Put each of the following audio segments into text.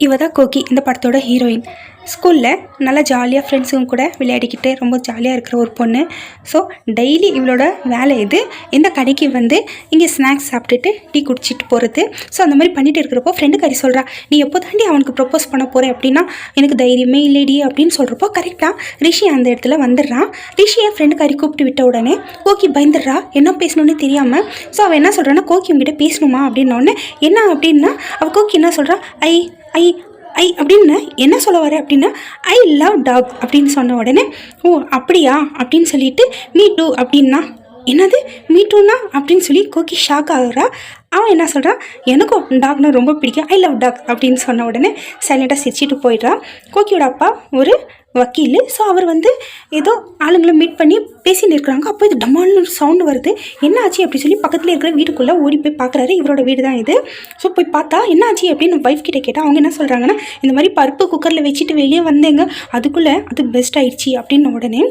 இவ தான் கோகி இந்த படத்தோட ஹீரோயின் ஸ்கூலில் நல்லா ஜாலியாக ஃப்ரெண்ட்ஸுங்க கூட விளையாடிக்கிட்டு ரொம்ப ஜாலியாக இருக்கிற ஒரு பொண்ணு. ஸோ டெய்லி இவளோட வேலை இது இந்த கடைக்கு வந்து இங்கே ஸ்நாக்ஸ் சாப்பிட்டுட்டு டீ குடிச்சிட்டு போகிறது ஸோ அந்த மாதிரி பண்ணிட்டு இருக்கிறப்போ ஃப்ரெண்டு கறி சொல்கிறா நீ எப்போ தாண்டி அவனுக்கு ப்ரப்போஸ் பண்ண போகிற அப்படின்னா எனக்கு தைரியமே இல்லைடி அப்படின்னு சொல்கிறப்போ கரெக்டாக ரிஷி அந்த இடத்துல வந்துடுறான் ரிஷி என் ஃப்ரெண்டு கறி கூப்பிட்டு விட்ட உடனே கோகி பயந்துடுறா என்ன பேசணும்னு தெரியாமல் ஸோ அவள் என்ன சொல்கிறான்னா கோகி உங்ககிட்ட பேசணுமா? அப்படின்னோடனே என்ன? அப்படின்னா அவள் கோகி என்ன சொல்கிறா ஐ ஐ ஐ அப்படின்னு என்ன சொல்ல வர அப்படின்னா ஐ லவ் டாக் அப்படின்னு சொன்ன உடனே ஓ அப்படியா? அப்படின்னு சொல்லிட்டு மீ டூ அப்படின்னா என்னது? மீ டூனா? அப்படின்னு சொல்லி கோகி ஷாக் ஆகுறா. அவன் என்ன சொல்கிறான் எனக்கும் டாக்னா ரொம்ப பிடிக்கும். ஐ லவ் டாக் அப்படின்னு சொன்ன உடனே சைலண்ட்டாக சிரிச்சிட்டு போயிடுறா. கோகியோட அப்பா ஒரு வக்கீல். ஸோ அவர் வந்து ஏதோ ஆளுங்களை மீட் பண்ணி பேசின்னு இருக்கிறாங்க. அப்போ இது டமால்னு ஒரு சவுண்டு வருது. என்ன ஆச்சு அப்படி சொல்லி பக்கத்தில் இருக்கிற வீட்டுக்குள்ளே ஓடி போய் பார்க்குறாரு இவரோட வீடு தான் இது. ஸோ போய் பார்த்தா என்ன ஆச்சு அப்படின்னு ஒய்ஃப் கிட்டே கேட்டால் அவங்க என்ன சொல்கிறாங்கன்னா இந்த மாதிரி பருப்பு குக்கரில் வச்சுட்டு வெளியே வந்தேங்க. அதுக்குள்ளே அது பெஸ்ட் ஆயிடுச்சு. அப்படின்ன உடனே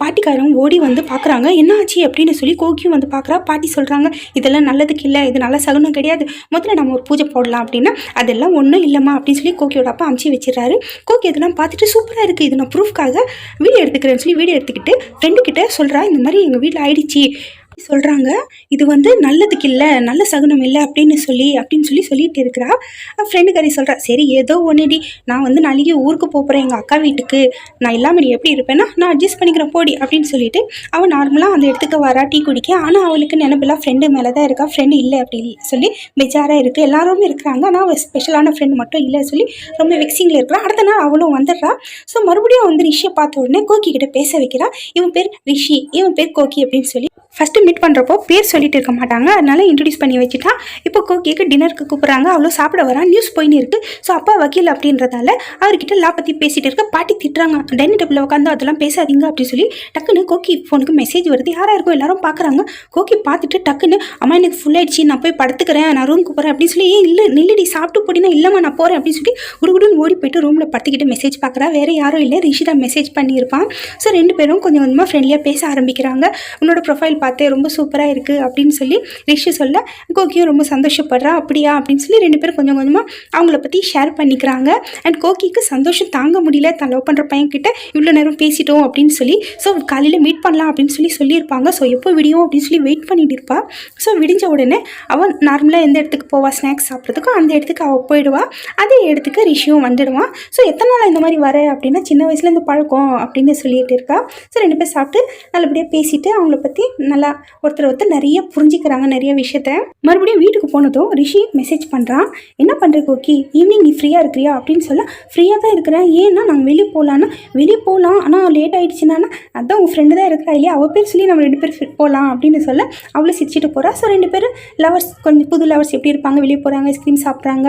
பாட்டிக்காரங்க ஓடி வந்து பார்க்குறாங்க என்ன ஆச்சு அப்படின்னு சொல்லி கோகியும் வந்து பார்க்குறா பாட்டி சொல்கிறாங்க இதெல்லாம் நல்லதுக்கு இல்லை இது நல்ல சகுனம் கிடையாது. முதல்ல நம்ம ஒரு பூஜை போடலாம் அப்படின்னா அதெல்லாம் ஒன்றும் இல்லைம்மா அப்படின்னு சொல்லி கோகியோட அப்பா அமுச்சு வச்சிடறாரு. கோகி இதெல்லாம் பார்த்துட்டு சூப்பராக இருக்குது இது நான் ப்ரூஃப்காக வீடியோ எடுத்துக்கிறேன்னு சொல்லி வீடியோ எடுத்துக்கிட்டு ஃப்ரெண்டுக்கிட்ட சொல்கிறா இந்த மாதிரி எங்கள் வீட்டில் ஆயிடுச்சு. சொல்கிறாங்க இது வந்து நல்லதுக்கு இல்லை நல்ல சகுனம் இல்லை அப்படின்னு சொல்லி அப்படின்னு சொல்லி சொல்லிட்டு இருக்கிறா. ஃப்ரெண்டு கறி சொல்கிறா சரி ஏதோ ஒன்றுடி நான் வந்து நாளைக்கு ஊருக்கு போகிறேன் எங்கள் அக்கா வீட்டுக்கு. நான் இல்லாமல் நீ எப்படி இருப்பேன்னா நான் அட்ஜஸ்ட் பண்ணிக்கிறேன் போடி அப்படின்னு சொல்லிட்டு அவள் நார்மலாக அந்த இடத்துக்கு வரா டீ குடிக்க. ஆனால் அவளுக்கு நினைப்பெல்லாம் ஃப்ரெண்டு மேலே தான் இருக்கா ஃப்ரெண்டு இல்லை அப்படி சொல்லி பெஜாராக இருக்குது எல்லாருமே இருக்கிறாங்க. ஆனால் அவள் ஸ்பெஷலான ஃப்ரெண்டு மட்டும் இல்லை சொல்லி ரொம்ப வெக்ஸிங்கில் இருக்கிறா. அடுத்த நாள் அவளும் வந்துடுறா. ஸோ மறுபடியும் வந்து ரிஷியை பார்த்த உடனே கோக்கி கிட்ட பேச வைக்கிறா. இவன் பேர் ரிஷி இவன் பேர் கோகி அப்படின்னு சொல்லி ஃபஸ்ட்டு மீட் பண்ணுறப்போ பேர் சொல்லிட்டு இருக்க மாட்டாங்க. அதனால இன்ட்ரடியூஸ் பண்ணி வச்சுட்டா இப்போ கோகிக்கு டின்னருக்கு கூப்பிட்றாங்க. அவ்வளோ சாப்பிட வரா நியூஸ் போயின்னு இருக்கு. ஸோ அப்பா வக்கீல் அப்படின்றதால அவர்கிட்ட லா பற்றி பேசிட்டு இருக்க பாட்டி திட்டுறாங்க. டைனிங் டேபிளில் உட்காந்து அதெல்லாம் பேசாதீங்க அப்படின்னு சொல்லி டக்குன்னு கோகி ஃபோனுக்கு மெசேஜ் வருது. யாராக இருக்கும் எல்லாரும் பார்க்குறாங்க கோகி பார்த்துட்டு டக்குன்னு அம்மா எனக்கு ஃபுல் ஆயிடுச்சு. நான் போய் படுத்துக்கிறேன். நான் ரூமுக்கு போகிறேன் அப்படின்னு சொல்லி ஏன் இல்லை நில்லடி. சாப்பிட்டு போட்டினா இல்லைம்மா நான் போகிறேன் அப்படின்னு சொல்லி குடுகுடுன்னு ஓடி போயிட்டு ரூமில் படுத்துக்கிட்டு மெசேஜ் பார்க்குறா வேறு யாரும் இல்லை. ரிஷிதா மெசேஜ் பண்ணியிருப்பான் ஸோ ரெண்டு பேரும் கொஞ்சம் கொஞ்சமாக ஃப்ரெண்ட்லியாக பேச ஆரம்பிக்கிறாங்க. உன்னோட ப்ரொஃபைல் பார்த்தே ரொம்ப ரொம்ப சூப்பராக இருக்குது அப்படின்னு சொல்லி ரிஷி சொல்ல கோகியும் ரொம்ப சந்தோஷப்படுறா அப்படியா? அப்படின்னு சொல்லி ரெண்டு பேரும் கொஞ்சம் கொஞ்சமாக அவங்கள பற்றி ஷேர் பண்ணிக்கிறாங்க. அண்ட் கோகிக்கு சந்தோஷம் தாங்க முடியல. தான் லவ் பண்ணுற பையன்கிட்ட இவ்வளோ நேரம் பேசிட்டோம் அப்படின்னு சொல்லி ஸோ காலையில் மீட் பண்ணலாம் அப்படின்னு சொல்லி சொல்லியிருப்பாங்க. ஸோ எப்போ விடியும் அப்படின்னு சொல்லி வெயிட் பண்ணிட்டு இருப்பாள் ஸோ விடிஞ்ச உடனே அவன் நார்மலாக எந்த இடத்துக்கு போவா? ஸ்நாக்ஸ் சாப்பிட்றதுக்கோ அந்த இடத்துக்கு அவள் போயிடுவா. அதே இடத்துக்கு ரிஷியும் வந்துடுவான் ஸோ எத்தனை நாள் இந்த மாதிரி வர அப்படின்னா சின்ன வயசுலேருந்து பழக்கம் அப்படின்னு சொல்லிட்டு இருக்கா. ஸோ ரெண்டு பேர் சாப்பிட்டு நல்லபடியாக பேசிட்டு அவங்கள பற்றி நல்லா ஒருத்தர் ஒருத்தர் நிறைய புரிஞ்சுக்கிறாங்க நிறைய விஷயத்த. மறுபடியும் வீட்டுக்கு போனதும் ரிஷி மெசேஜ் பண்ணுறான் என்ன பண்ணுற கோக்கி ஈவினிங் நீ ஃப்ரீயாக இருக்கிறியா? அப்படின்னு சொல்ல ஃப்ரீயாக தான் இருக்கிறேன். ஏன்னா நாங்கள் வெளியே போகலான்னா வெளியே போகலாம் ஆனால் லேட் ஆயிடுச்சுன்னா அதான் உன் ஃப்ரெண்டு தான் இருக்கிறா இல்லையா? அவள் பேர் சொல்லி நம்ம ரெண்டு பேர் போகலாம் அப்படின்னு சொல்ல அவளை சிரிச்சிட்டு போகிறா ஸோ ரெண்டு பேரும் லவர்ஸ் கொஞ்சம் புது லவர்ஸ் எப்படி இருப்பாங்க? வெளியே போகிறாங்க ஐஸ்கிரீம் சாப்பிட்றாங்க.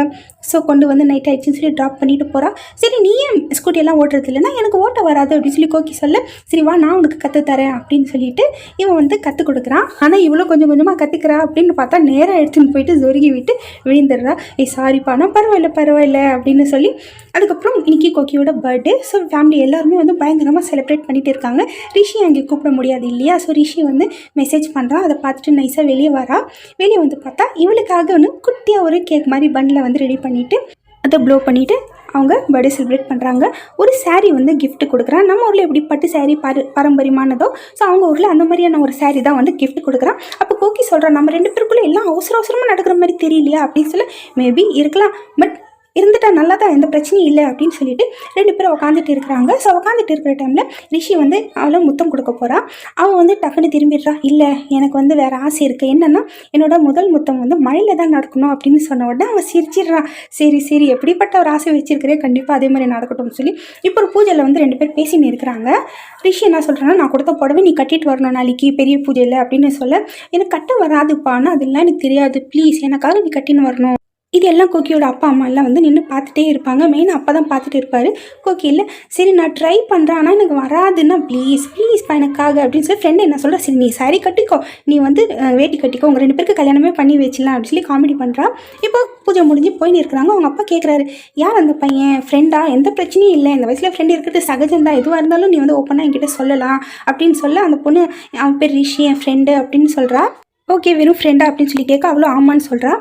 ஸோ கொண்டு வந்து நைட் ஆகிடுச்சின்னு சொல்லி ட்ராப் பண்ணிட்டு போகிறா சரி நீ ஏன் ஸ்கூட்டி எல்லாம் ஓட்டுறது இல்லைன்னா எனக்கு ஓட்ட வராது அப்படின்னு சொல்லி கோக்கி சொல்ல சரி வா நான் உனக்கு கற்றுத்தரேன் அப்படின்னு சொல்லிட்டு இவன் வந்து கற்றுக் கொடுக்குறான். ஆனால் இவ்வளோ கொஞ்சம் கொஞ்சமாக கற்றுக்கிறா அப்படின்னு பார்த்தா நேராக எடுத்துன்னு போயிட்டு சொருகி விட்டு விழுந்துடுறா. ஏய் சாரிப்பா நான் பரவாயில்ல பரவாயில்ல அப்படின்னு சொல்லி அதுக்கப்புறம் இன்னைக்கு கோக்கியோட பர்த்டே ஸோ ஃபேமிலி எல்லாருமே வந்து பயங்கரமாக செலிப்ரேட் பண்ணிட்டு இருக்காங்க. ரிஷி அங்கே கூப்பிட முடியாது இல்லையா? ஸோ ரிஷி வந்து மெசேஜ் பண்ணுறான் அதை பார்த்துட்டு நைஸாக வெளியே வரா. வெளியே வந்து பார்த்தா இவளுக்காக ஒன்று குட்டியாக ஒரு கேக் மாதிரி பன்னில் வந்து ரெடி பண்ணிவிட்டு அதை ப்ளோ பண்ணிவிட்டு அவங்க பர்த்டே செலிப்ரேட் பண்ணுறாங்க ஒரு சாரீ வந்து கிஃப்ட் கொடுக்குறான். நம்ம ஊரில் எப்படி பட்டு சாரீ பார பாரம்பரியமானதோ ஸோ அவங்க ஊரில் அந்த மாதிரியான ஒரு சாரீ தான் வந்து கிஃப்ட் கொடுக்குறான். அப்போ கோக்கி சொல்கிறான் நம்ம ரெண்டு பேருக்குள்ளே எல்லாம் அவசர அவசரமாக நடக்கிற மாதிரி தெரியலையா அப்படின்னு சொல்ல மேபி இருக்கலாம். பட் இருந்துட்டா நல்லா தான் எந்த பிரச்சனையும் இல்லை அப்படின்னு சொல்லிட்டு ரெண்டு பேரும் உட்காந்துட்டு இருக்கிறாங்க. ஸோ உட்காந்துட்டு இருக்கிற டைமில் ரிஷி வந்து அவளை முத்தம் கொடுக்க போகிறா அவள் வந்து டக்குன்னு திரும்பிடுறா. இல்லை எனக்கு வந்து வேறு ஆசை இருக்குது என்னென்னா என்னோட முதல் முத்தம் வந்து மழையில் தான் நடக்கணும் அப்படின்னு சொன்ன உடனே அவன் சிரிச்சிடுறா. சரி சரி எப்படிப்பட்ட ஒரு ஆசை வச்சிருக்கிறே கண்டிப்பாக அதே மாதிரி நடக்கட்டும்னு சொல்லி இப்போ ஒரு பூஜையில் வந்து ரெண்டு பேர் பேசின்னு இருக்கிறாங்க. ரிஷி என்ன சொல்கிறேன்னா நான் கொடுத்த புடவை நீ கட்டிட்டு வரணும் நாளைக்கு பெரிய பூஜையில் அப்படின்னு சொல்ல எனக்கு கட்ட வராதுப்பான்னு அதெல்லாம் எனக்கு தெரியாது. ப்ளீஸ் எனக்காக நீ கட்டின்னு வரணும். இது எல்லாம் கோக்கியோட அப்பா அம்மா எல்லாம் வந்து நின்று பார்த்துட்டே இருப்பாங்க. மெயின் அப்பா தான் பார்த்துட்டு இருப்பார். கோக்கியில் சரி நான் ட்ரை பண்ணுறேன் ஆனால் எனக்கு வராதுன்னா ப்ளீஸ் ப்ளீஸ்ப்பா எனக்காக அப்படின்னு சொல்லி ஃப்ரெண்டு என்ன சொல்கிறா சரி நீ சாரி கட்டிக்கோ. நீ வந்து வேட்டி கட்டிக்கோ. உங்கள் ரெண்டு பேருக்கு கல்யாணமே பண்ணி வச்சிடலாம் அப்படின்னு சொல்லி காமெடி பண்ணுறா இப்போ பூஜை முடிஞ்சு போயின்னு இருக்கிறாங்க. அவங்க அப்பா கேட்குறாரு யார் அந்த பையன்? ஃப்ரெண்டா எந்த பிரச்சனையும் இல்லை. இந்த வயசில் ஃப்ரெண்ட் இருக்கிறது சகஜம் தான். எதுவாக இருந்தாலும் நீ வந்து ஓப்பனாக என்கிட்ட சொல்லலாம் அப்படின்னு சொல்ல அந்த பொண்ணு அவன் பேர் ரிஷி என் ஃப்ரெண்டு அப்படின்னு சொல்கிறா ஓகே வெறும் ஃப்ரெண்டா அப்படின்னு சொல்லி கேட்க அவ்வளோ ஆமான்னு சொல்கிறா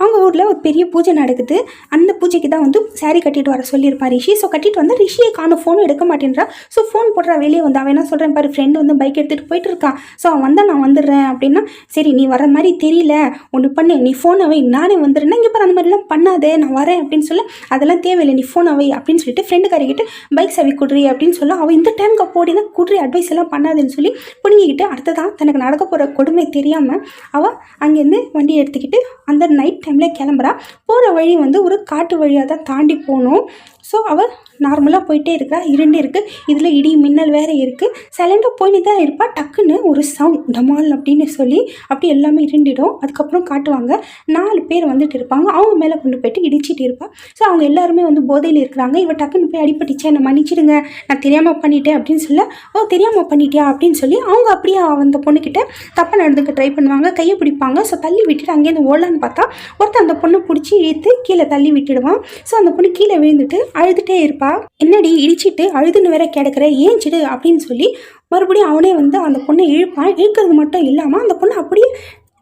அவங்க ஊரில் ஒரு பெரிய பூஜை நடக்குது. அந்த பூஜைக்கு தான் வந்து சாரீ கட்டிட்டு வர சொல்லியிருப்பா ரிஷி. ஸோ கட்டிட்டு வந்து ரிஷியை காணும். ஃபோனும் எடுக்க மாட்டேன்றா. ஸோ ஃபோன் போடுறா வெளியே வந்து. அவன் என்ன சொல்கிறேன் பாரு ஃப்ரெண்டு வந்து பைக் எடுத்துகிட்டு போயிட்டு இருக்கான். ஸோ அவன் வந்தால் நான் வந்துடுறேன் அப்படின்னா சரி நீ வர மாதிரி தெரியல. ஒன்று பண்ணு. நீ ஃபோனை வை. நானே வந்துடுறேன் இங்கே பாரு அந்த மாதிரிலாம் பண்ணாதே. நான் வரேன் அப்படின்னு சொல்ல அதெல்லாம் தேவையில்லை. நீ ஃபோனை வை அப்படின்னு சொல்லிட்டு ஃப்ரெண்டு கறிக்கிட்டு பைக் சவி குடுறி அப்படின்னு சொல்ல அவள் இந்த டைமுக்கு போடினா குடுறி அட்வைஸ் எல்லாம் பண்ணாதுன்னு சொல்லி பிடுங்கிக்கிட்டு அடுத்ததான் தனக்கு நடக்க போகிற கொடுமை தெரியாமல் அவள் அங்கேருந்து வண்டியை எடுத்துக்கிட்டு அந்த நைட் டைமில் கிளம்புறா. போகிற வழி வந்து ஒரு காட்டு வழியாக தான் தாண்டி போகணும். ஸோ அவள் நார்மலாக போயிட்டே இருக்கா. இருண்டு இருக்குது இதில் இடி மின்னல் வேறு இருக்குது சைலண்டாக போயிட்டு தான் இருப்பாள் டக்குன்னு ஒரு சவுண்ட் டமால் அப்படின்னு சொல்லி அப்படி எல்லாமே இருண்டிடும். அதுக்கப்புறம் காட்டுவாங்க. நாலு பேர் வந்துட்டு இருப்பாங்க. அவங்க மேலே கொண்டு போயிட்டு இடிச்சிட்டு இருப்பாள் ஸோ அவங்க எல்லாருமே வந்து போதையில் இருக்கிறாங்க. இவள் டக்குன்னு போய் அடிப்பட்டுச்சு என்னை மன்னிச்சிடுங்க. நான் தெரியாமல் பண்ணிட்டேன் அப்படின்னு சொல்ல ஓ தெரியாமல் பண்ணிட்டியா? அப்படின்னு சொல்லி அவங்க அப்படியே அந்த பொண்ணுக்கிட்ட தப்பாக நடந்துக்க ட்ரை பண்ணுவாங்க. கையை பிடிப்பாங்க. ஸோ தள்ளி விட்டுட்டு அங்கேருந்து ஓடலான்னு பார்த்தா ஒருத்தன் அந்த பொண்ணை பிடிச்சி இழுத்து கீழே தள்ளி விட்டுடுவான். ஸோ அந்த பொண்ணு கீழே விழுந்துட்டு அழுதுகிட்டே இருப்பா. என்னடி இடிச்சிட்டு அழுதுன்னு வேற கிடக்கிற? ஏன் சிடு? அப்படின்னு சொல்லி மறுபடியும் அவனே வந்து அந்த பொண்ணை இழுப்பான். இழுக்கிறது மட்டும் இல்லாமல் அந்த பொண்ணை அப்படியே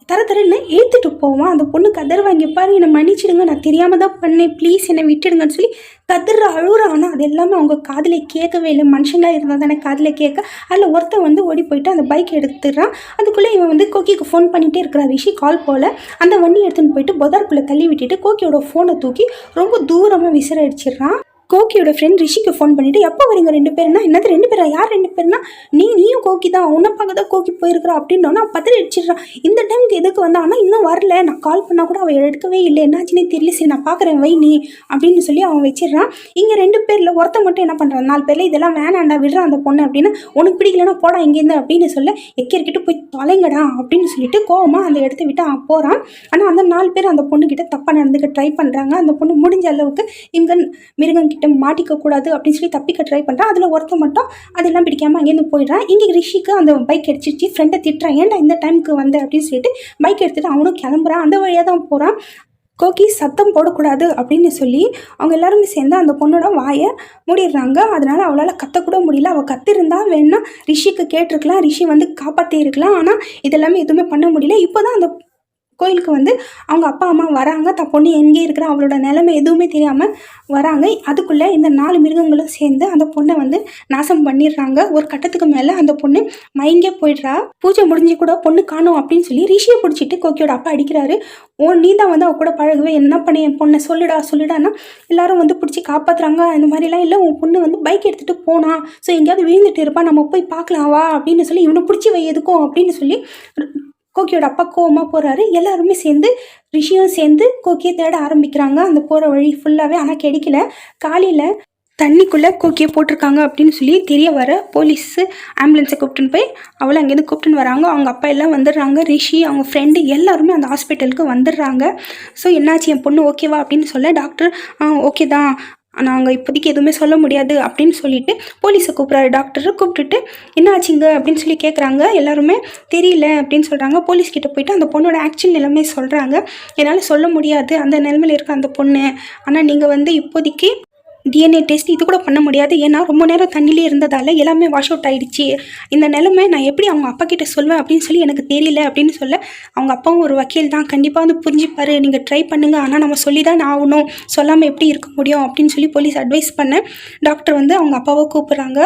தர தரன்னு ஏற்றுட்டு போவான். அந்த பொண்ணு கதர் வாங்கி பாரு என்னை மன்னிச்சிடுங்க. நான் தெரியாமல் தான் பண்ணேன். ப்ளீஸ் என்னை விட்டுடுங்கன்னு சொல்லி கதற அழுகிற. ஆனால் அது எல்லாமே அவங்க காதில் கேட்கவே இல்லை. மனுஷங்களாக இருந்தால் தானே காதில் கேட்க. அதில் ஒருத்தன் வந்து ஓடி போயிட்டு அந்த பைக் எடுத்துடுறான். அதுக்குள்ளே இவன் வந்து கோக்கிக்கு ஃபோன் பண்ணிகிட்டே இருக்கிறா ரிஷி கால் போல் அந்த வண்டி எடுத்துன்னு போயிட்டு பொதார்க்குள்ளே தள்ளி விட்டுட்டு கோக்கியோட ஃபோனை தூக்கி ரொம்ப தூரமாக விசிற அடிச்சிடுறான் கோகியோட ஃப்ரெண்ட் ரிஷிக்கு ஃபோன் பண்ணிவிட்டு எப்போ வரீங்க ரெண்டு பேருனா என்னது ரெண்டு பேரா? யார் ரெண்டு பேருனா நீ நீயும் கோகி தான். உன்னை பார்க்க தான் கோகி போயிருக்கிறா. அப்படின்னோன்னா பத்திரி அடிச்சிடுறான் இந்த டைமுக்கு எதுக்கு வந்தா ஆனால் இன்னும் வரல. நான் கால் பண்ணால் கூட அவள் எடுக்கவே இல்லை. என்னாச்சுன்னே தெரியல. சரி நான் பார்க்குறேன். வை நீ. அப்படின்னு சொல்லி அவன் வச்சிடுறான். இங்கே ரெண்டு பேரில் ஒருத்தன் மட்டும் என்ன பண்ணுறான் நாலு பேரில் இதெல்லாம் வேணாண்டா விடுறான் அந்த பொண்ணு. அப்படின்னு உனக்கு பிடிக்கலன்னா போடா இங்கேருந்து அப்படின்னு சொல்ல எக்கிருக்கிட்டு போய் தொலைங்கடா. அப்படின்னு சொல்லிட்டு கோவமாக அந்த இடத்த விட்டு அவன் போகிறான் ஆனால் அந்த நாலு பேர் அந்த பொண்ணுக்கிட்ட தப்பாக நடந்துக்க ட்ரை பண்ணுறாங்க அந்த பொண்ணு முடிஞ்ச அளவுக்கு இங்கே மிருகம் கிட்ட மாட்டிக்க கூடாது அப்படின்னு சொல்லி தப்பிக்க ட்ரை பண்ணுறான் அதில் ஒருத்தன் மட்டும் அதெல்லாம் பிடிக்காமல் அங்கேருந்து போயிடுறான். இங்கே ரிஷிக்கு அந்த பைக் அடிச்சிச்சு ஃப்ரெண்டை திட்டுறான். ஏன்டா இந்த டைமுக்கு வந்த? அப்படின்னு சொல்லிட்டு பைக் எடுத்துகிட்டு அவனும் கிளம்புறான். அந்த வழியாக தான் போகிறான் கோக்கி சத்தம் போடக்கூடாது அப்படின்னு சொல்லி அவங்க எல்லாருமே சேர்ந்து அந்த பொண்ணோட வாயை மூடிடுறாங்க. அதனால் அவளால் கத்தக்கூட முடியல. அவள் கத்திருந்தா வேணா ரிஷிக்கு கேட்டிருக்கலாம். ரிஷி வந்து காப்பாற்றியிருக்கலாம் ஆனால் இதெல்லாமே எதுவுமே பண்ண முடியல. இப்போ தான் அந்த கோயிலுக்கு வந்து அவங்க அப்பா அம்மா வராங்க. தன் பொண்ணு எங்கே இருக்கிற அவளோட நிலைமை எதுவுமே தெரியாமல் வராங்க. அதுக்குள்ளே இந்த நாலு மிருகங்களும் சேர்ந்து அந்த பொண்ணை வந்து நாசம் பண்ணிடுறாங்க. ஒரு கட்டத்துக்கு மேலே அந்த பொண்ணு மயங்கே போயிடுறா. பூஜை முடிஞ்சு கூட பொண்ணு காணும் அப்படின்னு சொல்லி ரிஷியை பிடிச்சிட்டு கோக்கியோட அப்பா அடிக்கிறாரு. ஓ நீ தான் வந்து அவ கூட பழகுவே. என்ன பண்ணி? என் பொண்ணை சொல்லுடா சொல்லுடான்னா எல்லாரும் வந்து பிடிச்சி காப்பாற்றுறாங்க இந்த மாதிரிலாம் இல்லை. உன் பொண்ணு வந்து பைக் எடுத்துகிட்டு போனா. ஸோ எங்கேயாவது விழுந்துட்டு இருப்பா. நம்ம போய் பார்க்கலாம் வா அப்படின்னு சொல்லி இவனை பிடிச்சி வை எதுக்கும் அப்படின்னு சொல்லி கோக்கியோட அப்பா கோவமாக போகிறாரு எல்லாருமே சேர்ந்து ரிஷியும் சேர்ந்து கோக்கியை தேட ஆரம்பிக்கிறாங்க. அந்த போகிற வழி ஃபுல்லாகவே ஆனால் கிடைக்கல. காலையில் தண்ணிக்குள்ளே கோக்கியை போட்டிருக்காங்க அப்படின்னு சொல்லி தெரிய வர போலீஸு ஆம்புலன்ஸை கூப்பிட்டுன்னு போய் அவளை அங்கேருந்து கூப்பிட்டுன்னு வராங்க. அவங்க அப்பா எல்லாம் வந்துடுறாங்க. ரிஷி அவங்க ஃப்ரெண்டு எல்லாருமே அந்த ஹாஸ்பிட்டலுக்கு வந்துடுறாங்க. ஸோ என்னாச்சு? என் பொண்ணு ஓகேவா அப்படின்னு சொல்ல டாக்டர் ஆ ஓகே தான். நாங்கள் இப்போதைக்கு எதுவுமே சொல்ல முடியாது அப்படின்னு சொல்லிட்டு போலீஸை கூப்பிட்றாரு. டாக்டரை கூப்பிட்டுட்டு என்ன ஆச்சுங்க? அப்படின்னு சொல்லி கேட்குறாங்க எல்லாருமே தெரியல அப்படின்னு சொல்கிறாங்க போலீஸ் கிட்ட போயிட்டு அந்த பொண்ணோட ஆக்சுவல் நிலைமை சொல்கிறாங்க என்னால் சொல்ல முடியாது. அந்த நிலைமையில் இருக்க அந்த பொண்ணு. ஆனால் நீங்கள் வந்து இப்போதைக்கு டிஎன்ஏ டெஸ்ட் இது கூட பண்ண முடியாது. ஏன்னா ரொம்ப நேரம் தண்ணிலே இருந்ததால் எல்லாமே வாஷ் அவுட் ஆகிடுச்சு இந்த நிலைமை நான் எப்படி அவங்க அப்பா கிட்ட சொல்வேன் அப்படின்னு சொல்லி எனக்கு தெரியல அப்படின்னு சொல்ல அவங்க அப்பாவும் ஒரு வக்கீல் தான். கண்டிப்பாக வந்து புரிஞ்சுப்பாரு. நீங்கள் ட்ரை பண்ணுங்கள் ஆனால் நம்ம சொல்லி தான் ஆகணும். சொல்லாமல் எப்படி இருக்க முடியும் அப்படின்னு சொல்லி போலீஸ் அட்வைஸ் பண்ண டாக்டர் வந்து அவங்க அப்பாவை கூப்பிட்றாங்க.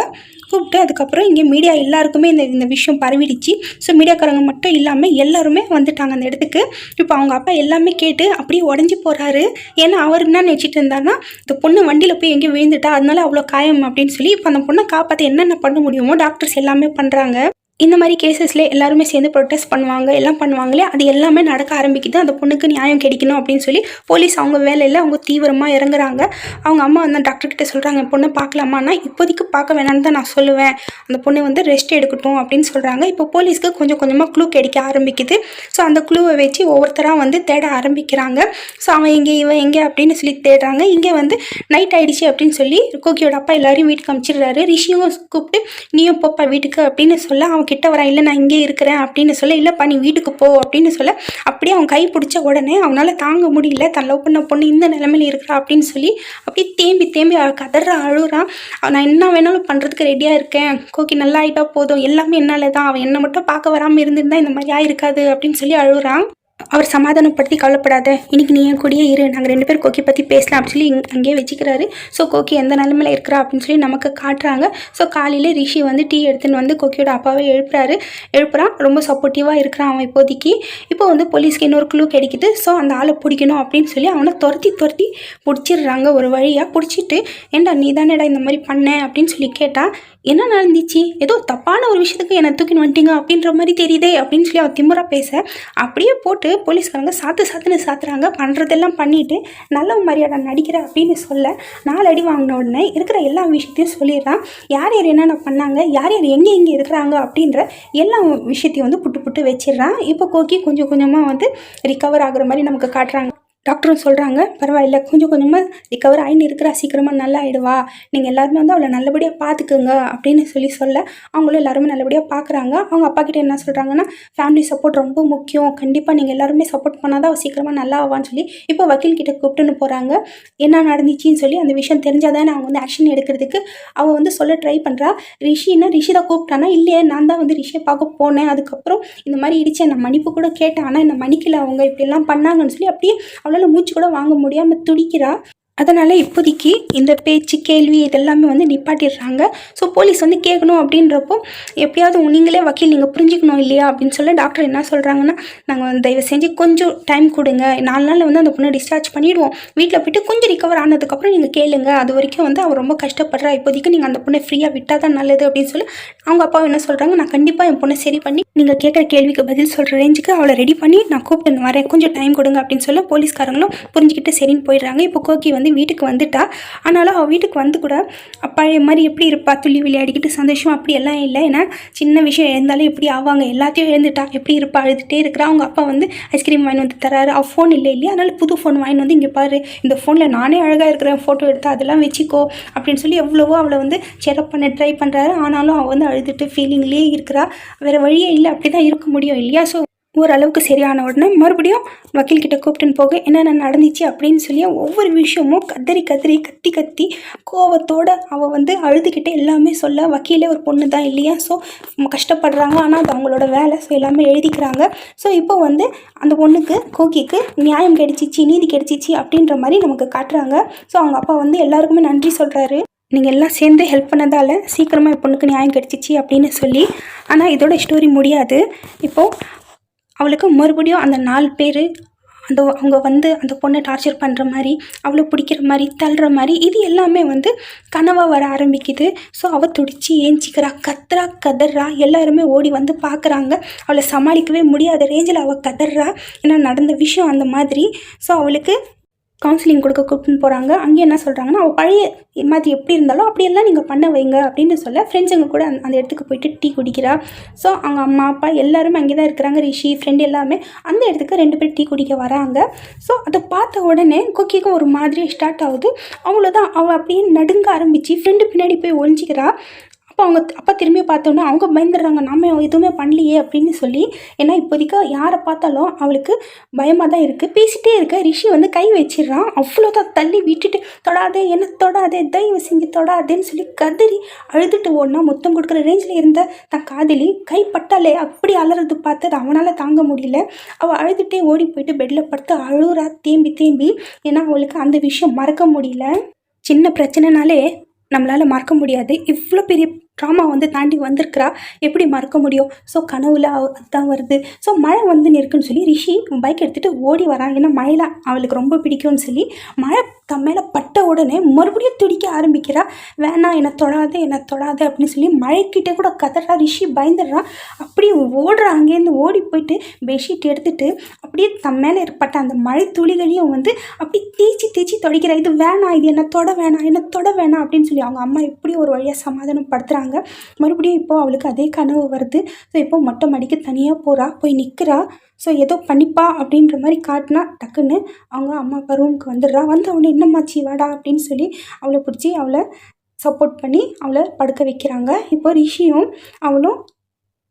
கூப்பிட்டு அதுக்கப்புறம் இங்கே மீடியா எல்லாருக்குமே இந்த இந்த விஷயம் பரவிடுச்சு. ஸோ மீடியாக்காரங்க மட்டும் இல்லாமல் எல்லாருமே வந்துட்டாங்க அந்த இடத்துக்கு. இப்போ அவங்க அப்பா எல்லாமே கேட்டு அப்படியே உடஞ்சி போகிறாரு ஏன்னா அவர் என்ன நினச்சிட்டு இருந்தாருன்னா இந்த பொண்ணு வண்டியில் போய் எங்கேயும் விழுந்துட்டா அதனால அவ்வளோ காயம் அப்படின்னு சொல்லி இப்போ அந்த பொண்ணை காப்பாற்ற என்னென்ன பண்ண முடியுமோ டாக்டர்ஸ் எல்லாமே பண்ணுறாங்க இந்த மாதிரி கேசஸில் எல்லாருமே சேர்ந்து ப்ரொட்டஸ்ட் பண்ணுவாங்க எல்லாம் பண்ணுவாங்களே அது எல்லாமே நடக்க ஆரம்பிக்குது. அந்த பொண்ணுக்கு நியாயம் கிடைக்கணும் அப்படின்னு சொல்லி போலீஸ் அவங்க வேலையில் அவங்க தீவிரமாக இறங்குறாங்க. அவங்க அம்மா வந்து டாக்டர்கிட்ட சொல்கிறாங்க பொண்ணை பார்க்கலாமான்னா இப்போதைக்கு பார்க்க வேணாம்னு தான் நான் சொல்லுவேன். அந்த பொண்ணு வந்து ரெஸ்ட் எடுக்கட்டும் அப்படின்னு சொல்கிறாங்க இப்போ போலீஸ்க்கு கொஞ்சம் கொஞ்சமாக க்ளூ கிடைக்க ஆரம்பிக்குது. ஸோ அந்த க்ளூவை வச்சு ஒவ்வொருத்தராக வந்து தேட ஆரம்பிக்கிறாங்க. ஸோ அவன் எங்கே இவன் எங்கே அப்படின்னு சொல்லி தேடுறாங்க. இங்கே வந்து நைட் ஆகிடுச்சு அப்படின்னு சொல்லி கோகியோட அப்பா எல்லாரையும் வீட்டுக்கு அனுப்பிச்சிடுறாரு ரிஷியும் கூப்பிட்டு நீயும் போப்பா வீட்டுக்கு அப்படின்னு சொல்ல அவன் அவன் கிட்ட வரா இல்லை நான் இங்கே இருக்கிறேன் அப்படின்னு சொல்ல. இல்லைப்பா நீ வீட்டுக்கு போ அப்படின்னு சொல்ல. அப்படியே அவன் கை பிடிச்ச உடனே அவனால் தாங்க முடியல. தன் லவ் பண்ண பொண்ணு இந்த நிலமையில இருக்கிறா அப்படின்னு சொல்லி அப்படியே தேம்பி தேம்பி அவள் கதற அழுகிறான் நான் என்ன வேணாலும் பண்ணுறதுக்கு ரெடியாக இருக்கேன். கோக்கி நல்லா ஆகிட்டா போதும். எல்லாமே என்னால தான் அவன் என்னை மட்டும் பார்க்க வராமல் இருந்திருந்தா இந்த மாதிரி ஆயிருக்காது அப்படின்னு சொல்லி அழுகிறான் அவர் சமாதானப்படுத்தி கவலைப்படாத. இன்னைக்கு நீ என் கூடயே இரு. நாங்கள் ரெண்டு பேரும் கோக்கி பற்றி பேசலாம் அப்படின்னு சொல்லி இங்க- அங்கேயே வச்சுக்கிறாரு. ஸோ கோக்கி எந்த நிலமையில இருக்கிறா அப்படின்னு சொல்லி நமக்கு காட்டுறாங்க. ஸோ காலையில் ரிஷி வந்து டீ எடுத்துன்னு வந்து கோக்கியோட அப்பாவை எழுப்புறாரு. எழுப்புறான் ரொம்ப சப்போர்ட்டிவாக இருக்கிறான் அவன் இப்போதைக்கு. இப்போ வந்து போலீஸ்க்கு இன்னொரு க்ளூ கிடைக்குது. ஸோ அந்த ஆளை பிடிக்கணும் அப்படின்னு சொல்லி அவனை துரத்தி துரத்தி பிடிச்சிடுறாங்க. ஒரு வழியாக பிடிச்சிட்டு ஏன்டா நீ தானேடா இந்த மாதிரி பண்ண? அப்படின்னு சொல்லி கேட்டால் என்ன நடந்துச்சு? ஏதோ தப்பான ஒரு விஷயத்துக்கு என்னை தூக்கின்னு வந்துட்டீங்க. அப்படின்ற மாதிரி தெரியுதே அப்படின்னு சொல்லி அவன் திமுறா பேச அப்படியே போட்டு போலீஸ்காரங்க சாத்து சாத்துன்னு சாத்துறாங்க. பண்ணுறதெல்லாம் பண்ணிட்டு நல்ல மரியாதை நடிக்கிற அப்படின்னு சொல்ல நாலு அடி வாங்கின உடனே இருக்கிற எல்லா விஷயத்தையும் சொல்லிடுறான். யார் யார் என்னென்ன பண்ணாங்க? யார் யார் எங்கே எங்கே இருக்கிறாங்க? அப்படின்ற எல்லா விஷயத்தையும் வந்து புட்டு புட்டு வச்சிடுறான். இப்போ கோக்கி கொஞ்சம் கொஞ்சமாக வந்து ரிகவர் ஆகுற மாதிரி நமக்கு காட்டுறாங்க. டாக்டரும் சொல்கிறாங்க பரவாயில்ல கொஞ்சம் கொஞ்சமாக ரிகவர் ஆகின்னு இருக்கிறா சீக்கிரமாக நல்லா ஆயிடுவா. நீங்கள் எல்லாருமே வந்து அவளை நல்லபடியாக பார்த்துக்குங்க அப்படின்னு சொல்லி சொல்ல அவங்களும் எல்லாருமே நல்லபடியாக பார்க்குறாங்க அவங்க அப்பா கிட்ட என்ன சொல்கிறாங்கன்னா ஃபேமிலி சப்போர்ட் ரொம்ப முக்கியம். கண்டிப்பாக நீங்கள் எல்லாருமே சப்போர்ட் பண்ணாதான் அவள் சீக்கிரமாக நல்லா ஆவான்னு சொல்லி இப்போ வக்கீல் கிட்ட கூப்பிட்டுன்னு போகிறாங்க என்ன நடந்துச்சுன்னு சொல்லி அந்த விஷயம் தெரிஞ்சால் தானே அவங்க வந்து ஆக்ஷன் எடுக்கிறதுக்கு அவள் வந்து சொல்ல ட்ரை பண்ணுறா ரிஷின்னா ரிஷி தான் கூப்பிட்டானா? இல்லையே நான் தான் வந்து ரிஷியை பார்க்க போனேன். அதுக்கப்புறம் இந்த மாதிரி இடிச்சு நான் மன்னிப்பு கூட கேட்டேன். ஆனால் என்னை மன்னிக்கல அவங்க. இப்படிலாம் பண்ணாங்கன்னு சொல்லி அப்படியே அவளால் மூச்சு கூட வாங்க முடியாமல் துடிக்கிறா. அதனால் இப்போதைக்கு இந்த பேச்சு கேள்வி இதெல்லாமே வந்து நிப்பாட்டிடுறாங்க. ஸோ போலீஸ் வந்து கேட்கணும் அப்படின்றப்போ எப்படியாவது நீங்களே வக்கீல் நீங்கள் புரிஞ்சுக்கணும் இல்லையா அப்படின்னு சொல்ல டாக்டர் என்ன சொல்கிறாங்கன்னா நாங்கள் வந்து தயவு செஞ்சு கொஞ்சம் டைம் கொடுங்க. நாலு நாளில் வந்து அந்த பொண்ணை டிஸ்சார்ஜ் பண்ணிவிடுவோம் வீட்டில் போயிட்டு கொஞ்சம் ரிகவர் ஆனதுக்கப்புறம் நீங்கள் கேளுங்க. அது வரைக்கும் வந்து அவள் ரொம்ப கஷ்டப்படுறா. இப்போதைக்கு நீங்கள் அந்த பொண்ணை ஃப்ரீயாக விட்டால் தான் நல்லது அப்படின்னு சொல்லி அவங்க அப்பா என்ன சொல்கிறாங்க நான் கண்டிப்பாக என் பொண்ணை சரி பண்ணி நீங்கள் கேட்குற கேள்விக்கு பதில் சொல்கிற ரேஞ்சுக்கு அவளை ரெடி பண்ணி நான் கூப்பிட்டு வரேன். கொஞ்சம் டைம் கொடுங்க அப்படின்னு சொல்ல போலீஸ்காரங்களும் புரிஞ்சுக்கிட்டு சரின்னு போயிடுறாங்க. இப்போ கோக்கி வந்து வீட்டுக்கு வந்துட்டா. ஆனாலும் அவள் வீட்டுக்கு வந்து கூட பழைய மாதிரி எப்படி இருப்பா? துள்ளி விளையாடிக்கிட்டு சந்தோஷம்? அப்படி எல்லாம் இல்லை. ஏன்னா சின்ன விஷயம் இருந்தாலும் எப்படி ஆவாங்க? எல்லாத்தையும் எழுந்துட்டா. எப்படி இருப்பா? அழுதுகிட்டே இருக்கிறா. அவங்க அப்பா வந்து ஐஸ்கிரீம் வாங்கி வந்து தராரு அவள் ஃபோன் இல்லை இல்லையா? அதனால புது ஃபோன் வாங்கி வந்து இங்கே பாரு இந்த ஃபோனில் நானே அழகாக இருக்கிறேன். ஃபோட்டோ எடுத்து அதெல்லாம் வச்சுக்கோ. அப்படின்னு சொல்லி எவ்வளவோ அவளை வந்து செரப் பண்ண ட்ரை பண்ணுறாரு ஆனாலும் அவள் வந்து அழுதுட்டு ஃபீலிங்லேயே இருக்கிறா. வேறு வழியே இல்லை. அப்படி தான் இருக்க முடியும் இல்லையா? ஸோ ஓரளவுக்கு சரியான உடனே மறுபடியும் வக்கீல்கிட்ட கூப்பிட்டுன்னு போக என்னென்ன நடந்துச்சு? அப்படின்னு சொல்லி ஒவ்வொரு விஷயமும் கத்தரி கத்தரி கத்தி கத்தி கோவத்தோடு அவள் வந்து அழுதுகிட்டே எல்லாமே சொல்ல வக்கீலே ஒரு பொண்ணு தான் இல்லையா? ஸோ கஷ்டப்படுறாங்க. ஆனால் அது அவங்களோட வேலை. ஸோ எல்லாமே எழுதிக்கிறாங்க. ஸோ இப்போ வந்து அந்த பொண்ணுக்கு கோகிக்கு நியாயம் கிடைச்சிச்சு நீதி கிடைச்சிச்சு அப்படின்ற மாதிரி நமக்கு காட்டுறாங்க. ஸோ அவங்க அப்பா வந்து எல்லாருக்குமே நன்றி சொல்கிறாரு நீங்கள் எல்லாம் சேர்ந்து ஹெல்ப் பண்ணதால் சீக்கிரமாக பொண்ணுக்கு நியாயம் கிடைச்சிச்சு அப்படின்னு சொல்லி ஆனால் இதோட ஸ்டோரி முடியாது. இப்போது அவளுக்கு மறுபடியும் அந்த நாலு பேர் அந்த அவங்க வந்து அந்த பொண்ணை டார்ச்சர் பண்ணுற மாதிரி அவளை பிடிக்கிற மாதிரி தள்ளுற மாதிரி இது எல்லாமே வந்து கனவாக வர ஆரம்பிக்குது. ஸோ அவள் துடிச்சு ஏஞ்சிக்கிறா கத்துறா கதறா எல்லாருமே ஓடி வந்து பார்க்குறாங்க அவளை சமாளிக்கவே முடியாத ரேஞ்சில் அவள் கதறா. ஏன்னா நடந்த விஷயம் அந்த மாதிரி. ஸோ அவளுக்கு கவுன்சிலிங் கொடுக்க கூப்பிட்டுன்னு போகிறாங்க அங்கே என்ன சொல்கிறாங்கன்னா அவள் பழைய மாதிரி எப்படி இருந்தாலும் அப்படியெல்லாம் நீங்கள் பண்ண வைங்க அப்படின்னு சொல்ல ஃப்ரெண்ட்ஸுங்க கூட அந்த அந்த இடத்துக்கு போயிட்டு டீ குடிக்கிறா. ஸோ அவங்க அம்மா அப்பா எல்லாருமே அங்கே தான் இருக்கிறாங்க. ரிஷி ஃப்ரெண்ட் எல்லாமே அந்த இடத்துக்கு ரெண்டு பேர் டீ குடிக்க வராங்க. ஸோ அதை பார்த்த உடனே குக்கிக்கும் ஒரு மாதிரி ஸ்டார்ட் ஆகுது. அவ்வளோதான் அவள் அப்படியே நடுங்க ஆரம்பிச்சு ஃப்ரெண்டு பின்னாடி போய் ஒழிஞ்சிக்கிறா அப்போ அவங்க அப்போ திரும்பி பார்த்தோன்னா அவங்க பயந்துடுறாங்க. நம்ம எதுவுமே பண்ணலையே அப்படின்னு சொல்லி ஏன்னா இப்போதைக்கு யாரை பார்த்தாலும் அவளுக்கு பயமாக தான் இருக்குது பேசிகிட்டே இருக்க. ரிஷி வந்து கை வச்சிடுறான். அவ்வளோதான் தள்ளி விட்டுட்டு தொடாதே என்ன தொடாதே தயவு செஞ்சு தொடாதேன்னு சொல்லி கதறி அழுதுட்டு ஓடினா மொத்தம் கொடுக்குற ரேஞ்சில் இருந்த தன் காதலி கை பட்டாலே அப்படி அலறது பார்த்து அது அவனால் தாங்க முடியல. அவள் அழுதுகிட்டே ஓடி போயிட்டு பெட்டில் படுத்து அழுகுறா தேம்பி தேம்பி. ஏன்னா அவளுக்கு அந்த விஷயம் மறக்க முடியல. சின்ன பிரச்சனைனாலே நம்மளால் மறக்க முடியாது. இவ்வளோ பெரிய ட்ராமா வந்து தாண்டி வந்திருக்கிறா. எப்படி மறக்க முடியும்? ஸோ கனவுல அதுதான் வருது. ஸோ மழை வந்து நிற்குன்னு சொல்லி ரிஷி பைக் எடுத்துகிட்டு ஓடி வரான் ஏன்னா மழையில அவளுக்கு ரொம்ப பிடிக்கும்னு சொல்லி மழை தன் மேலே பட்ட உடனே மறுபடியும் துடிக்க ஆரம்பிக்கிறா. வேணாம் என்னை தொடாதே என்னை தொடாதே அப்படின்னு சொல்லி மழைக்கிட்டே கூட கதறா ரிஷி பயந்துடுறான் அப்படியே ஓடுறா. அங்கேருந்து ஓடி போயிட்டு பெட்ஷீட் எடுத்துட்டு அப்படியே தன் மேலே ஏற்பட்ட அந்த மழை துளிகளையும் வந்து அப்படி தேய்ச்சி தேய்ச்சி துடைக்கிறா. இது வேணாம் இது என்ன தொட வேணாம் என்ன தொட வேணாம் அப்படின்னு சொல்லி அவங்க அம்மா எப்படி ஒரு வழியாக சமாதானம் படுத்துகிறாங்க மறுபடியும் இப்போ அவளுக்கு அதே கனவு வருது. ஸோ இப்போ மொட்டை மாடிக்கு தனியாக போகிறா போய் நிற்கிறா ஸோ ஏதோ பண்ணிப்பா அப்படின்ற மாதிரி காட்டினா டக்குன்னு அவங்க அம்மா அப்பா ரூமுக்கு வந்துடுறா. வந்த உடனே என்னம்மாச்சி வாடா அப்படின்னு சொல்லி அவளை பிடிச்சி அவளை சப்போர்ட் பண்ணி அவளை படுக்க வைக்கிறாங்க. இப்போ ரிஷியும் அவளும்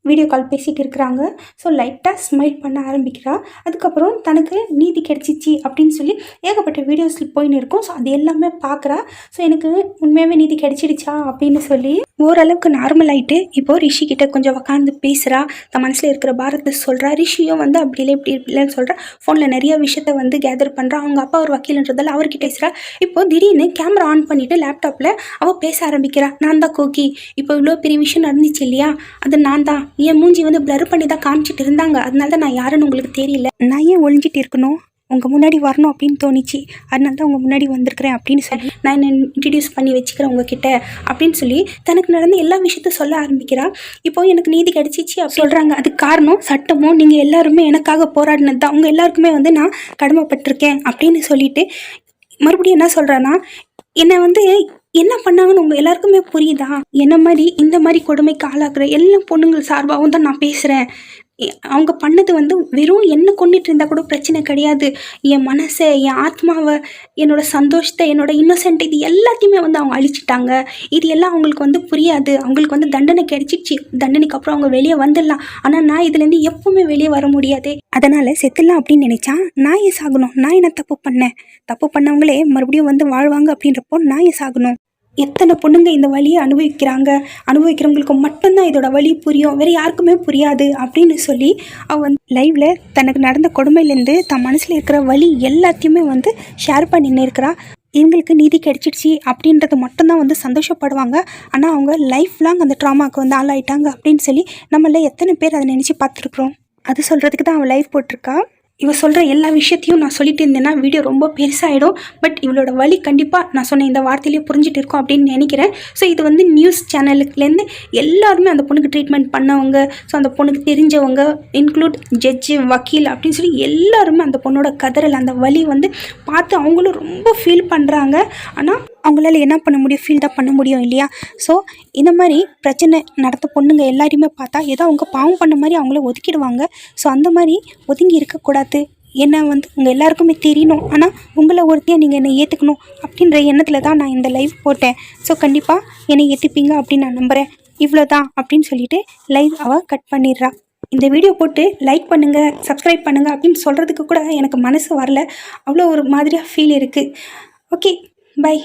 வீடியோ கால் பேசிகிட்டு இருக்கிறாங்க. ஸோ லைட்டாக ஸ்மைல் பண்ண ஆரம்பிக்கிறா. அதுக்கப்புறம் தனக்கு நீதி கிடச்சிச்சு அப்படின்னு சொல்லி ஏகப்பட்ட வீடியோஸில் போயின்னு இருக்கும். ஸோ அது எல்லாமே பார்க்குறா ஸோ எனக்கு உண்மையாகவே நீதி கிடச்சிடுச்சா அப்படின்னு சொல்லி ஓரளவுக்கு நார்மல் ஆகிட்டு இப்போது ரிஷி கொஞ்சம் உக்காந்து பேசுகிறா தன் மனசில் இருக்கிற பாரத்தை சொல்கிறா ரிஷியும் வந்து அப்படி இல்லை இப்படி இல்லைன்னு சொல்கிறா ஃபோனில் நிறைய விஷயத்த வந்து கேதர் பண்ணுறா அவங்க அப்பா ஒரு வக்கீல்ன்றதால அவர்கிட்ட பேசுகிறா இப்போ திடீர்னு கேமரா ஆன் பண்ணிவிட்டு லேப்டாப்பில் அவள் பேச ஆரம்பிக்கிறா. நான் தான் கோகி. இப்போ இவ்வளோ பெரிய விஷயம் நடந்துச்சு இல்லையா? அது நான் தான். என் மூஞ்சி வந்து ப்ளர் பண்ணி தான் காமிச்சிட்டு இருந்தாங்க. அதனால தான் நான் யாருன்னு உங்களுக்கு தெரியல. நான் ஏன் ஒளிஞ்சிட்டு இருக்கணும்? உங்கள் முன்னாடி வரணும் அப்படின்னு தோணிச்சு. அதனால தான் உங்கள் முன்னாடி வந்திருக்கிறேன் அப்படின்னு சொல்லி நான் என்ன இன்ட்ரடியூஸ் பண்ணி வச்சுக்கிறேன் உங்ககிட்ட அப்படின்னு சொல்லி தனக்கு நடந்த எல்லா விஷயத்தையும் சொல்ல ஆரம்பிக்கிறா. இப்போ எனக்கு நீதி கிடச்சிச்சு அப்படி சொல்கிறாங்க அதுக்கு காரணம் சட்டமும் நீங்கள் எல்லாருமே எனக்காக போராடினது தான். உங்கள் எல்லாருக்குமே வந்து நான் கடமைப்பட்டிருக்கேன் அப்படின்னு சொல்லிட்டு மறுபடியும் என்ன சொல்கிறேன்னா என்னை வந்து என்ன பண்ணாங்கன்னு உங்கள் எல்லாருக்குமே புரியுதா? என்ன மாதிரி இந்த மாதிரி கொடுமைக்கு ஆளாக்குற எல்லா பொண்ணுங்கள் சார்பாகவும் தான் நான் பேசுகிறேன் அவங்க பண்ணது வந்து வெறும் என்ன கொண்டுட்டு இருந்தால் கூட பிரச்சனை கிடையாது. என் மனசை என் ஆத்மாவை என்னோடய சந்தோஷத்தை என்னோடய இன்னசென்ட் இது எல்லாத்தையுமே வந்து அவங்க அழிச்சிட்டாங்க. இது எல்லாம் அவங்களுக்கு வந்து புரியாது. அவங்களுக்கு வந்து தண்டனை கிடைச்சிச்சு தண்டனைக்கு அப்புறம் அவங்க வெளியே வந்துடலாம். ஆனால் நான் இதுலேருந்து எப்பவுமே வெளியே வர முடியாதே. அதனால் செத்துடலாம் அப்படின்னு நினச்சா நான் ஏன் சாகணும்? நான் என்ன தப்பு பண்ணேன்? தப்பு பண்ணவங்களே மறுபடியும் வந்து வாழ்வாங்க அப்படின்றப்போ நான் ஏன் சாகணும்? எத்தனை பொண்ணுங்க இந்த வழியை அனுபவிக்கிறாங்க? அனுபவிக்கிறவங்களுக்கு மட்டும்தான் இதோட வழி புரியும். வேறு யாருக்குமே புரியாது அப்படின்னு சொல்லி அவள் வந்து லைவில் தனக்கு நடந்த கொடுமையிலேருந்து தன் மனசில் இருக்கிற வழி எல்லாத்தையுமே வந்து ஷேர் பண்ணின்னு இருக்கிறா. இவங்களுக்கு நீதி கிடைச்சிடுச்சு அப்படின்றது மட்டும்தான் வந்து சந்தோஷப்படுவாங்க. ஆனால் அவங்க லைஃப் லாங் அந்த ட்ராமாவுக்கு வந்து ஆளாயிட்டாங்க அப்படின்னு சொல்லி நம்மள எத்தனை பேர் அதை நினச்சி பார்த்துருக்குறோம்? அது சொல்கிறதுக்கு தான் அவள் லைஃப் போட்டிருக்கா. இவ சொல்கிற எல்லா விஷயத்தையும் நான் சொல்லிட்டு இருந்தேன்னா வீடியோ ரொம்ப பெருசாகிடும் பட் இவளோட வழி கண்டிப்பாக நான் சொன்ன இந்த வார்த்தையிலேயே புரிஞ்சுட்டு இருக்கோம் அப்படின்னு நினைக்கிறேன். ஸோ இது வந்து நியூஸ் சேனலுக்குலேருந்து எல்லாருமே அந்த பொண்ணுக்கு ட்ரீட்மெண்ட் பண்ணவங்க ஸோ அந்த பொண்ணுக்கு தெரிஞ்சவங்க இன்க்ளூட் ஜட்ஜு வக்கீல் அப்படின்னு சொல்லி எல்லாருமே அந்த பொண்ணோட கதறல் அந்த வலி வந்து பார்த்து அவங்களும் ரொம்ப ஃபீல் பண்ணுறாங்க ஆனால் அவங்களால என்ன பண்ண முடியும்? ஃபீல் தான் பண்ண முடியும் இல்லையா? ஸோ இந்த மாதிரி பிரச்சனை நடத்த பொண்ணுங்க எல்லாரையுமே பார்த்தா ஏதோ அவங்க பாவம் பண்ண மாதிரி அவங்கள ஒதுக்கிடுவாங்க. ஸோ அந்த மாதிரி ஒதுங்கி இருக்கக்கூடாது. என்ன வந்து உங்கள் எல்லாருக்குமே தெரியணும். ஆனால் உங்களை ஒருத்தையாக நீங்கள் என்னை ஏற்றுக்கணும் அப்படின்ற எண்ணத்தில் தான் நான் இந்த லைவ் போட்டேன். ஸோ கண்டிப்பாக என்னை ஏற்றுப்பீங்க அப்படின்னு நான் நம்புகிறேன் இவ்வளோ தான் அப்படின்னு சொல்லிட்டு லைவ் அவள் கட் பண்ணிடுறா. இந்த வீடியோ போட்டு லைக் பண்ணுங்கள் சப்ஸ்கிரைப் பண்ணுங்கள் அப்படின்னு சொல்கிறதுக்கு கூட எனக்கு மனசு வரல. அவ்வளோ ஒரு மாதிரியாக ஃபீல் இருக்குது ஓகே பை